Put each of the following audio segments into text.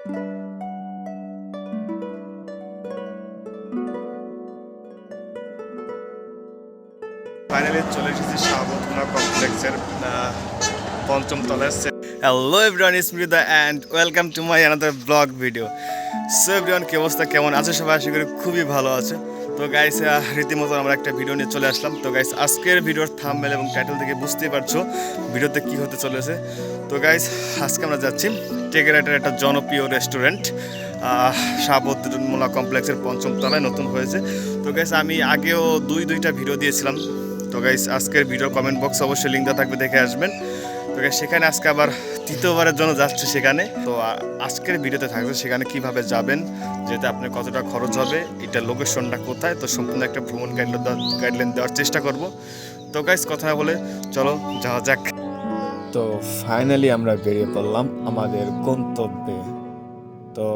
Finally চলে এসেছি শাহবতনা কমপ্লেক্সের পঞ্চম তলায় hello everyone is Mrida and welcome to my another vlog video so everyone কি অবস্থা? কেমন আছে সবাই? আশা করি খুবই ভালো আছে। তো গাইস রীতিমতো আমরা একটা ভিডিও নিয়ে চলে আসলাম। তো গাইস আজকের ভিডিওর থাম্বনেল এবং টাইটেল থেকে বুঝতেই পারছ ভিডিওতে কি হতে চলেছে। তো গাইস আজকে আমরা যাচ্ছি টেকেরাটের একটা জনপ্রিয় রেস্টুরেন্ট শাহবুদ্দিনমোলা কমপ্লেক্সের পঞ্চম তলায় নতুন হয়েছে। তো গাইস আমি আগেও দুই, দুইটা ভিডিও দিয়েছিলাম। তো গাইস আজকের ভিডিও কমেন্ট বক্স অবশ্যই লিঙ্ক দেওয়া থাকবে, দেখে আসবেন। তো গাইস সেখানে আজকে আবার তৃতীয়বারের জন্য যাচ্ছে সেখানে। তো আজকের ভিডিওতে থাকবে সেখানে কীভাবে যাবেন, যেতে আপনার কতটা খরচ হবে, এটা লোকেশনটা কোথায়, তো সম্পূর্ণ একটা ভ্রমণ গাইডলাইন গাইডলাইন দেওয়ার চেষ্টা করব। তো গাইস কথা বলে চলো, যাওয়া যাক। তো ফাইনালি আমরা বেরিয়ে পড়লাম আমাদের গন্তব্যে। তো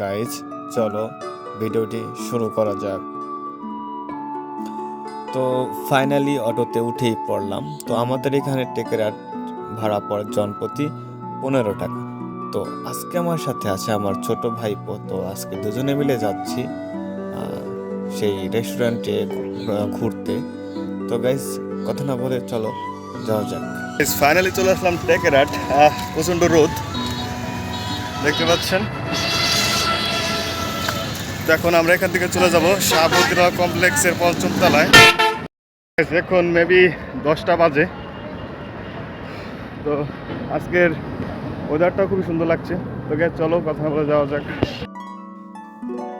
গাইজ চলো ভিডিওটি শুরু করা যাক। তো ফাইনালি অটোতে উঠেই পড়লাম। তো আমাদের এখানে টেকেরাট ভাড়া পড়ে জনপ্রতি পনেরো টাকা। তো আজকে আমার সাথে আছে আমার ছোট ভাইপো। তো আজকে দুজনে মিলে যাচ্ছি সেই রেস্টুরেন্টে ঘুরতে। তো গাইজ কথা না বলে চলো, যাওয়া যাক। ফাইনালি চলে আসলাম টেকেরাট আহ, প্রচণ্ড রোদ। দেখতে পাচ্ছেন? এখন আমরা এখান থেকে চলে যাব শাহবুদ্দিনা কমপ্লেক্সের পঞ্চম তলায়। এখন মেবি দশটা বাজে। তো আজকের ওয়েদারটাও খুবই সুন্দর লাগছে। তোকে চলো কথা বলে যাওয়া যাক।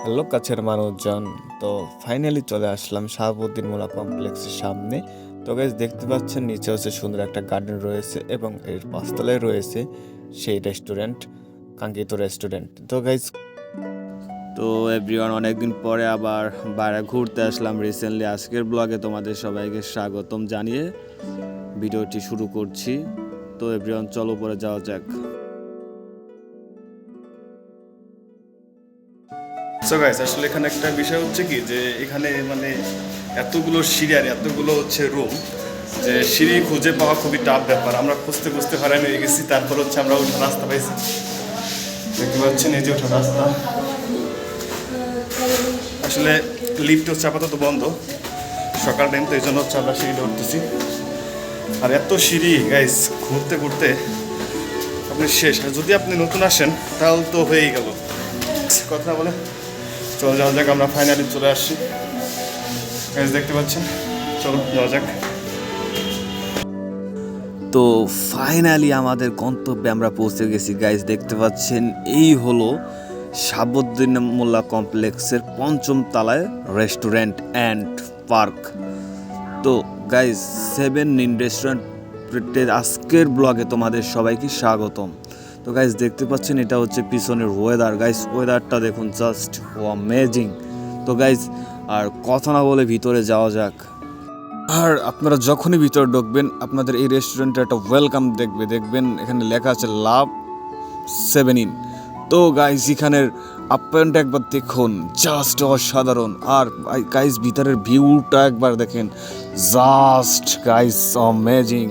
হ্যালো কাছের মানুষজন। তো ফাইনালি চলে আসলাম শাহাবুদ্দিন মোলা কমপ্লেক্সের সামনে। তো গাইজ দেখতে পাচ্ছেন, নিচে হচ্ছে সুন্দর একটা গার্ডেন রয়েছে এবং এর পাঁচতলায় রয়েছে সেই রেস্টুরেন্ট কাঙ্ক্ষিত রেস্টুরেন্ট তো গাইজ তো এভরিওয়ান অনেকদিন পরে আবার বাইরে ঘুরতে আসলাম রিসেন্টলি আজকের ব্লগে তোমাদের সবাইকে স্বাগতম জানিয়ে ভিডিওটি শুরু করছি। তো এভরিওয়ান চলো পরে যাওয়া যাক। সো গাইস আসলে এখানে একটা বিষয় হচ্ছে কি যে এখানে মানে এতগুলো সিঁড়ি আর এতগুলো হচ্ছে রুম যে সিঁড়ি খুঁজে পাওয়া খুবই টাফ ব্যাপার। আমরা খুঁজতে খুঁজতে হয়রান হয়ে গেছি, তারপর হচ্ছে আমরা ওঠা রাস্তা পাইছি। দেখতে পাচ্ছেন এই যে ওঠা রাস্তা। আসলে লিফট হচ্ছে আপাতত বন্ধ। সকাল টাইম তো এই জন্য হচ্ছে আমরা সিঁড়িটা উঠতেছি। আর এত সিঁড়ি গাইস ঘুরতে ঘুরতে আপনি শেষ। আর যদি আপনি নতুন আসেন, তাহলে তো হয়েই গেল। কথা বলে। চলো যাওয়া যাক, আমরা ফাইনালি চলে আসছি। গাইজ দেখতে পাচ্ছেন? চলো, যাওয়া যাক। তো ফাইনালি আমাদের গন্তব্যে আমরা পৌঁছে গেছি। গাইজ দেখতে পাচ্ছেন, এই হলো সাবুদ্দিন মোল্লা কমপ্লেক্সের পঞ্চম তলায় রেস্টুরেন্ট অ্যান্ড পার্ক তো গাইজ সেভেন নিন রেস্টুরেন্টের আজকের ব্লগে তোমাদের সবাইকে স্বাগতম। তো গাইজ দেখতে পাচ্ছেন, এটা হচ্ছে পিছনের ওয়েদার গাইজ ওয়েদারটা দেখুন জাস্ট অ্যামেজিং তো গাইজ আর কথা না বলে ভিতরে যাওয়া যাক। আর আপনারা যখনই ভিতরে ঢুকবেন, আপনাদের এই রেস্টুরেন্টে একটা ওয়েলকাম দেখবে। দেখবেন, এখানে লেখা আছে লাভ সেভেন ইন তো গাইজ এখানের আপ্যায়নটা একবার দেখুন জাস্ট অসাধারণ। আর গাইজ ভিতরের ভিউটা একবার দেখেন জাস্ট গাইজ অ্যামেজিং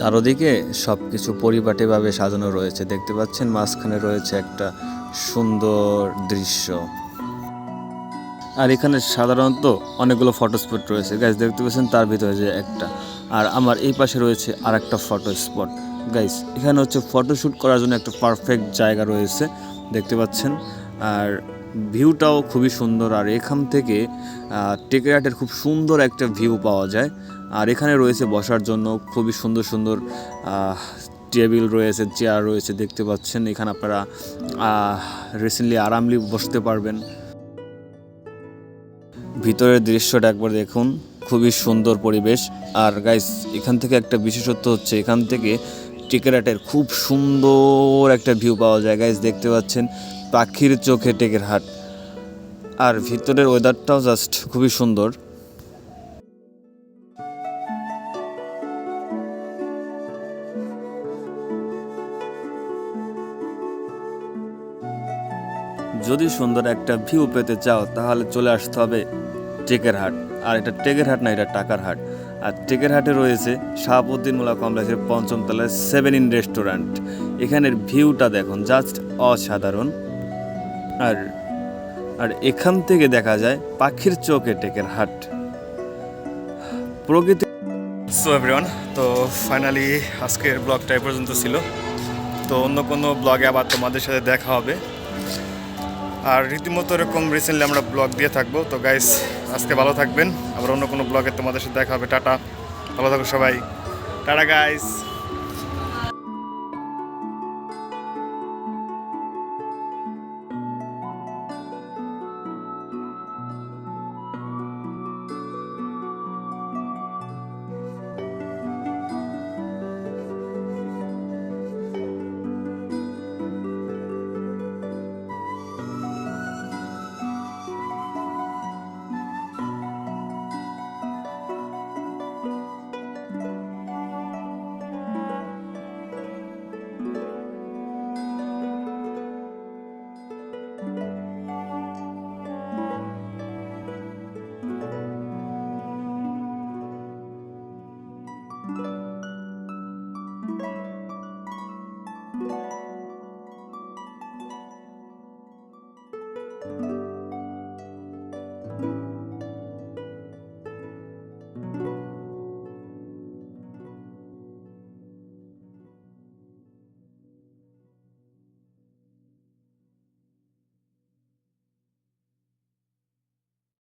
চারদিকে সব কিছু পরিপাটিভাবে সাজানো রয়েছে। দেখতে পাচ্ছেন মাঝখানে রয়েছে একটা সুন্দর দৃশ্য। আর এখানে সাধারণত অনেকগুলো ফটো স্পট রয়েছে। গাইজ দেখতে পাচ্ছেন তার ভিতরে যে একটা। আর আমার এই পাশে রয়েছে আর একটা ফটো স্পট গাইজ এখানে হচ্ছে ফটোশ্যুট করার জন্য একটা পারফেক্ট জায়গা রয়েছে। দেখতে পাচ্ছেন। আর ভিউটাও খুবই সুন্দর, আর এখান থেকে টেকেরাটের খুব সুন্দর একটা ভিউ পাওয়া যায়। আর এখানে রয়েছে বসার জন্য খুবই সুন্দর সুন্দর টেবিল রয়েছে, চেয়ার রয়েছে, দেখতে পাচ্ছেন। এখানে আপনারা রিসেন্টলি আরামলি বসতে পারবেন। ভিতরের দৃশ্যটা একবার দেখুন, খুবই সুন্দর পরিবেশ। আর গাইস এখান থেকে একটা বিশেষত্ব হচ্ছে, এখান থেকে টেকেরাটের খুব সুন্দর একটা ভিউ পাওয়া যায়। গাইস দেখতে পাচ্ছেন পাখির চোখে টেকের হাট। আর ভিতরের ওয়েদারটাও জাস্ট খুবই সুন্দর। যদি সুন্দর একটা ভিউ পেতে চাও, তাহলে চলে আসতে হবে টেকের হাট। আর এটা টেকের হাট না, এটা টাকার হাট। আর টেকের হাটে রয়েছে শাহাবুদ্দিন মোলা কমপ্লেক্সের পঞ্চম তলায় সেভেন ইন রেস্টুরেন্ট এখানের ভিউটা দেখুন জাস্ট অসাধারণ। আর আর এখান থেকে দেখা যায় পাখির চোখে টেকের হাট। প্রকৃতি সো এভরিওয়ান তো ফাইনালি আজকের ব্লগটা পর্যন্ত ছিল। তো অন্য কোনো ব্লগে আবার তোমাদের সাথে দেখা হবে। আর রীতিমতো এরকম রিসেন্টলি আমরা ব্লগ দিয়ে থাকব। তো গাইস আজকে ভালো থাকবেন। আবার অন্য কোনো ব্লগে তোমাদের সাথে দেখা হবে। টাটা। ভালো থাকো সবাই। Tata guys